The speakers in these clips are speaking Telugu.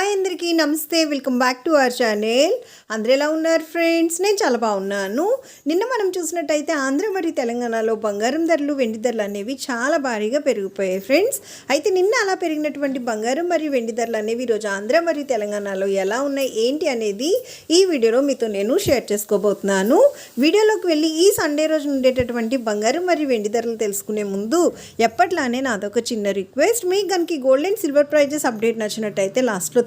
హాయ్ అందరికీ నమస్తే. Welcome back to our channel అందరూ ఎలా ఉన్నారు ఫ్రెండ్స్ నేను చాలా బాగున్నాను. నిన్న మనం చూసినట్టయితే ఆంధ్ర మరియు తెలంగాణలో బంగారం ధరలు వెండి ధరలు అనేవి చాలా భారీగా పెరిగిపోయాయి ఫ్రెండ్స్ అయితే నిన్న అలా పెరిగినటువంటి బంగారం మరియు వెండి ధరలు అనేవి ఈరోజు ఆంధ్ర మరియు తెలంగాణలో ఎలా ఉన్నాయి ఏంటి అనేది ఈ వీడియోలో మీతో నేను షేర్ చేసుకోబోతున్నాను. వీడియోలోకి వెళ్ళి ఈ సండే రోజు ఉండేటటువంటి బంగారం మరియు వెండి ధరలు తెలుసుకునే ముందు ఎప్పట్లానే నాదొక చిన్న రిక్వెస్ట్ మీకు కనుక gold and silver prizes update నచ్చినట్టయితే లాస్ట్లో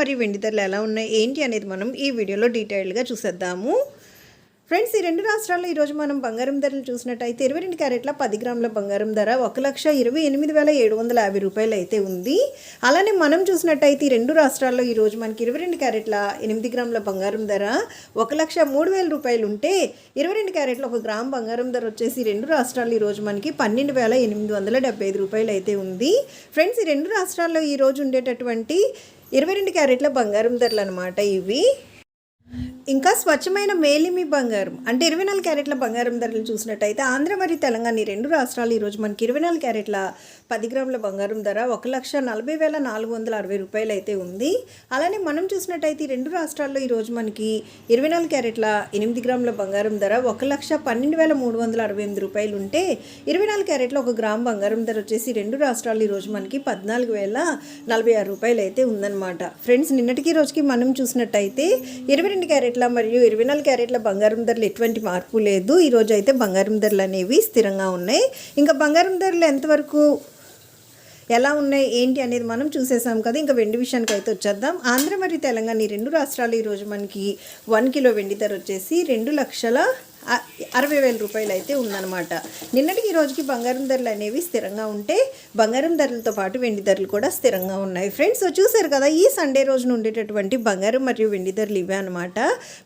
మరియు వెండి ధరలు ఎలా ఉన్నాయి? ఏంటి అనేది మనం ఈ వీడియోలో డీటెయిల్డ్గా చూసేద్దాము. ఫ్రెండ్స్ ఈ రెండు రాష్ట్రాల్లో ఈరోజు మనం బంగారం ధరలు చూసినట్టయితే ఇరవై రెండు క్యారెట్ల పది గ్రాముల బంగారం ధర ఒక లక్ష ఇరవై ఎనిమిది వేల ఏడు వందల యాభై రూపాయలు అయితే ఉంది. అలానే మనం చూసినట్టయితే ఈ రెండు రాష్ట్రాల్లో ఈరోజు మనకి ఇరవై రెండు క్యారెట్ల ఎనిమిది గ్రాముల బంగారం ధర ఒక లక్ష మూడు వేల రూపాయలు ఉంటే ఇరవై రెండు క్యారెట్ల ఒక గ్రామ్ బంగారం ధర వచ్చేసి రెండు రాష్ట్రాల్లో ఈరోజు మనకి పన్నెండు వేల ఎనిమిది వందల డెబ్బై ఐదు రూపాయలు అయితే ఉంది. ఫ్రెండ్స్ ఈ రెండు రాష్ట్రాల్లో ఈరోజు ఉండేటటువంటి ఇరవై రెండు క్యారెట్ల బంగారం ధరలు అనమాట ఇవి. ఇంకా స్వచ్ఛమైన మేలిమి బంగారం. అంటే ఇరవై నాలుగు క్యారెట్ల బంగారం ధరలు చూసినట్టయితే ఆంధ్ర మరియు తెలంగాణ ఈ రెండు రాష్ట్రాలు ఈరోజు మనకి ఇరవై నాలుగు క్యారెట్ల పది గ్రాముల బంగారం ధర ఒక లక్ష నలభై వేల నాలుగు వందల అరవై రూపాయలు అయితే ఉంది. అలానే మనం చూసినట్టయితే ఈ రెండు రాష్ట్రాల్లో ఈరోజు మనకి ఇరవై నాలుగు క్యారెట్ల ఎనిమిది గ్రాముల బంగారం ధర ఒక లక్ష పన్నెండు వేల మూడు వందల అరవై ఎనిమిది రూపాయలు ఉంటే ఇరవై నాలుగు క్యారెట్ల ఒక గ్రామ్ బంగారం ధర వచ్చేసి రెండు రాష్ట్రాలు ఈరోజు మనకి పద్నాలుగు వేల నలభై ఆరు రూపాయలు అయితే ఉందన్నమాట. ఫ్రెండ్స్ నిన్నటికి రోజుకి మనం చూసినట్టయితే ఇరవై రెండు క్యారెట్ క్యారెట్ల మరియు ఇరవై నాలుగు క్యారెట్ల బంగారం ధరలు ఎటువంటి మార్పు లేదు. ఈరోజు అయితే బంగారం ధరలు అనేవి స్థిరంగా ఉన్నాయి. ఇంకా బంగారం ధరలు ఎంతవరకు ఎలా ఉన్నాయి ఏంటి అనేది మనం చూసేసాం కదా. ఇంకా వెండి విషయానికి అయితే వచ్చేద్దాం. ఆంధ్ర మరియు తెలంగాణ ఈ రెండు రాష్ట్రాలు ఈరోజు మనకి వన్ కిలో వెండి ధర వచ్చేసి రెండు లక్షల అరవై వేల రూపాయలు అయితే ఉందన్నమాట. నిన్నటికి ఈ రోజుకి బంగారం ధరలు అనేవి స్థిరంగా ఉంటే బంగారం ధరలతో పాటు వెండి ధరలు కూడా స్థిరంగా ఉన్నాయి. ఫ్రెండ్స్ చూసారు కదా ఈ సండే రోజున ఉండేటటువంటి బంగారం మరియు వెండి ధరలు ఇవే అనమాట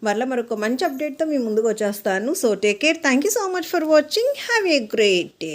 మరలా మరొక మంచి అప్డేట్తో మీ ముందుకు వచ్చేస్తాను. So take care thank you so much for watching have a great day